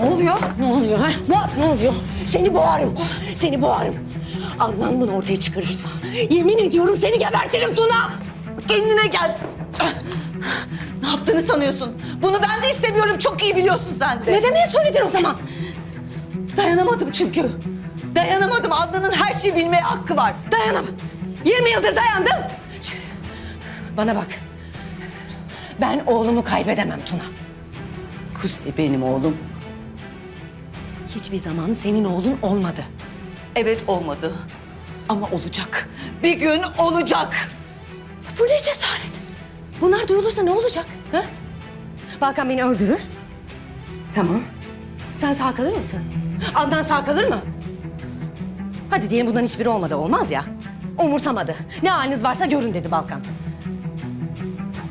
Ne oluyor? Ne oluyor ha? Ne, ne oluyor? Seni boğarım. Seni boğarım. Adnan bunu ortaya çıkarırsa yemin ediyorum seni gebertirim Tuna. Kendine gel. Ne yaptığını sanıyorsun? Bunu ben de istemiyorum. Çok iyi biliyorsun sen de. Ne demeye söyledin o zaman? Dayanamadım çünkü. Dayanamadım. Adnan'ın her şeyi bilmeye hakkı var. Dayanam. 20 yıldır dayandın. Bana bak. Ben oğlumu kaybedemem Tuna. Kuzey benim oğlum. Hiçbir zaman senin oğlun olmadı. Evet olmadı. Ama olacak. Bir gün olacak. Bu ne cesaret? Bunlar duyulursa ne olacak? Ha? Balkan beni öldürür. Tamam. Sen sağ kalır mısın? Adnan sağ kalır mı? Hadi diyelim bundan hiçbiri olmadı. Olmaz ya. Umursamadı. Ne haliniz varsa görün dedi Balkan.